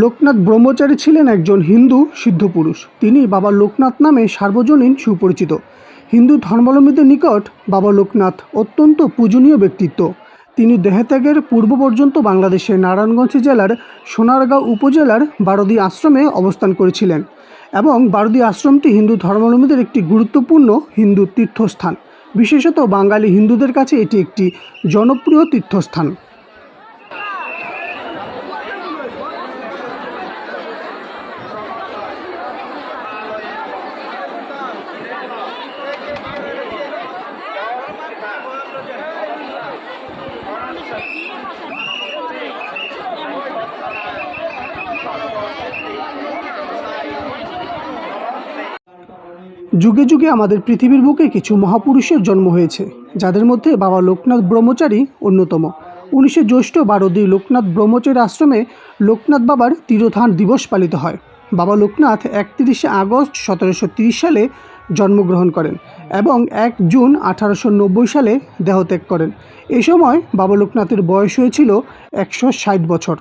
লোকনাথ ব্রহ্মচারী ছিলেন একজন হিন্দু সিদ্ধপুরুষ তিনি বাবা লোকনাথ নামে সার্বজনীন সুপরিচিত। হিন্দু ধর্মাবলম্বীদের নিকট বাবা লোকনাথ অত্যন্ত পূজনীয় ব্যক্তিত্ব। তিনি দেহত্যাগের পূর্ব পর্যন্ত বাংলাদেশের নারায়ণগঞ্জ জেলার সোনারগাঁও উপজেলার বারদি আশ্রমে অবস্থান করেছিলেন এবং বারদি আশ্রমটি হিন্দু ধর্মাবলম্বীদের একটি গুরুত্বপূর্ণ হিন্দু তীর্থস্থান। বিশেষত বাঙালি হিন্দুদের কাছে এটি একটি জনপ্রিয় তীর্থস্থান। যুগে যুগে আমাদের পৃথিবীর বুকে কিছু মহাপুরুষের জন্ম হয়েছে, যাদের মধ্যে বাবা লোকনাথ ব্রহ্মচারী অন্যতম। উনিশে জ্যৈষ্ঠ বারোদি লোকনাথ ব্রহ্মচারী আশ্রমে লোকনাথ বাবার তিরোধান দিবস পালিত হয়। বাবা লোকনাথ একত্রিশে আগস্ট সতেরোশো তিরিশ সালে জন্মগ্রহণ করেন এবং এক জুন আঠারোশো নব্বই সালে দেহত্যাগ করেন। এই সময় বাবা লোকনাথের বয়স হয়েছিল একশো ষাট বছর।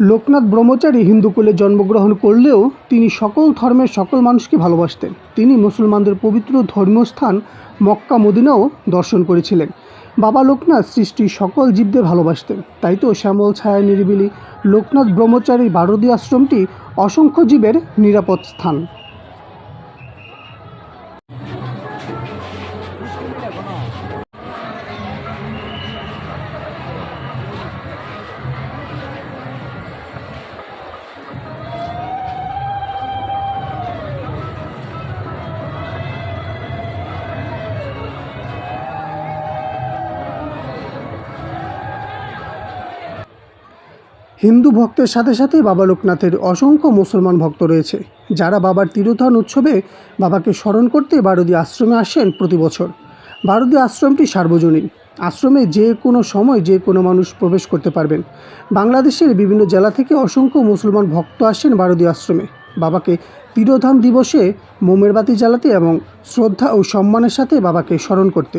লোকনাথ ব্রহ্মচারী হিন্দুকুলে জন্মগ্রহণ করলেও তিনি সকল ধর্মের সকল মানুষকে ভালোবাসতেন। তিনি মুসলমানদের পবিত্র ধর্মীয় স্থান মক্কা মদিনাও দর্শন করেছিলেন। বাবা লোকনাথ সৃষ্টির সকল জীবদের ভালোবাসতেন। তাই তো শ্যামল, ছায়া, নিরিবিলি লোকনাথ ব্রহ্মচারীর বারদী আশ্রমটি অসংখ্য জীবের নিরাপদ স্থান। হিন্দু ভক্তের সাথে সাথে বাবা লোকনাথের অসংখ্য মুসলমান ভক্ত রয়েছে, যারা বাবার তিরোধান উৎসবে বাবাকে স্মরণ করতে বারদী আশ্রমে আসেন প্রতি বছর। বারদী আশ্রমটি সার্বজনীন। আশ্রমে যে কোনো সময় যে কোনো মানুষ প্রবেশ করতে পারবেন। বাংলাদেশের বিভিন্ন জেলা থেকে অসংখ্য মুসলমান ভক্ত আসেন বারদী আশ্রমে। বাবাকে তিরোধান দিবসে মোমের বাতি জ্বালাতে এবং শ্রদ্ধা ও সম্মানের সাথে বাবাকে স্মরণ করতে।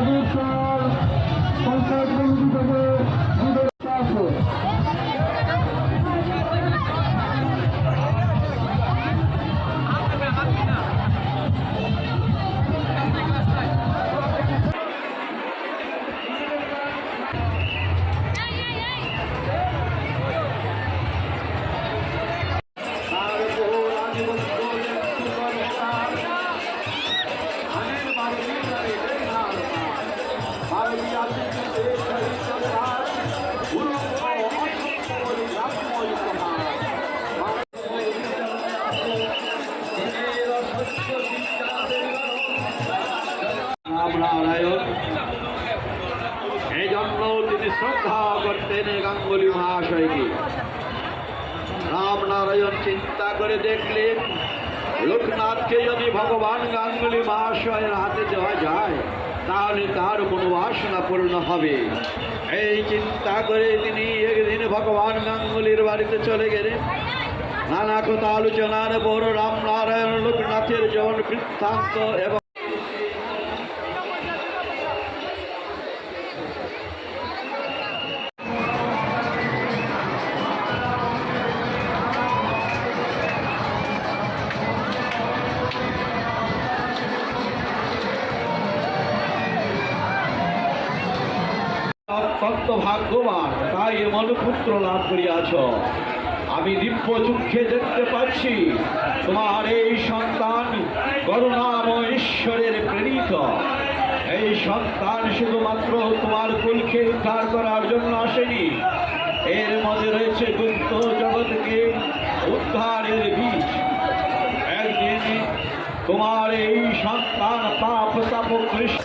রাজস্থান পঞ্চায়েত কমিটি থেকে রামনারায়ণ এই জন্য তিনি শ্রদ্ধা করতেন গাঙ্গুলি মহাশয়কে। রামনারায়ণ চিন্তা করে দেখলেন, লোকনাথকে যদি ভগবান গাঙ্গুলি মহাশয়ের হাতে দেওয়া যায় তাহলে তার বাসনা পূর্ণ হবে। এই চিন্তা করে তিনি একদিন ভগবান গাঙ্গুলির বাড়িতে চলে গেলেন। নানা কথা আলোচনার পর রামনারায়ণ লোকনাথের জন বৃত্তান্ত এবং করিয়াছ আমি দিব্য চক্ষে দেখতে পাচ্ছি তোমার এই সন্তান করুণাময় ঈশ্বরের প্রেরিত। এই সন্তান শুধুমাত্র তোমার কুলকে উদ্ধার করার জন্য আসেনি। এর মধ্যে রয়েছে গুপ্ত জগৎকে উদ্ধারের বীজ। একদিন তোমার এই সন্তান পাপ, তাপ, কৃষ্ণ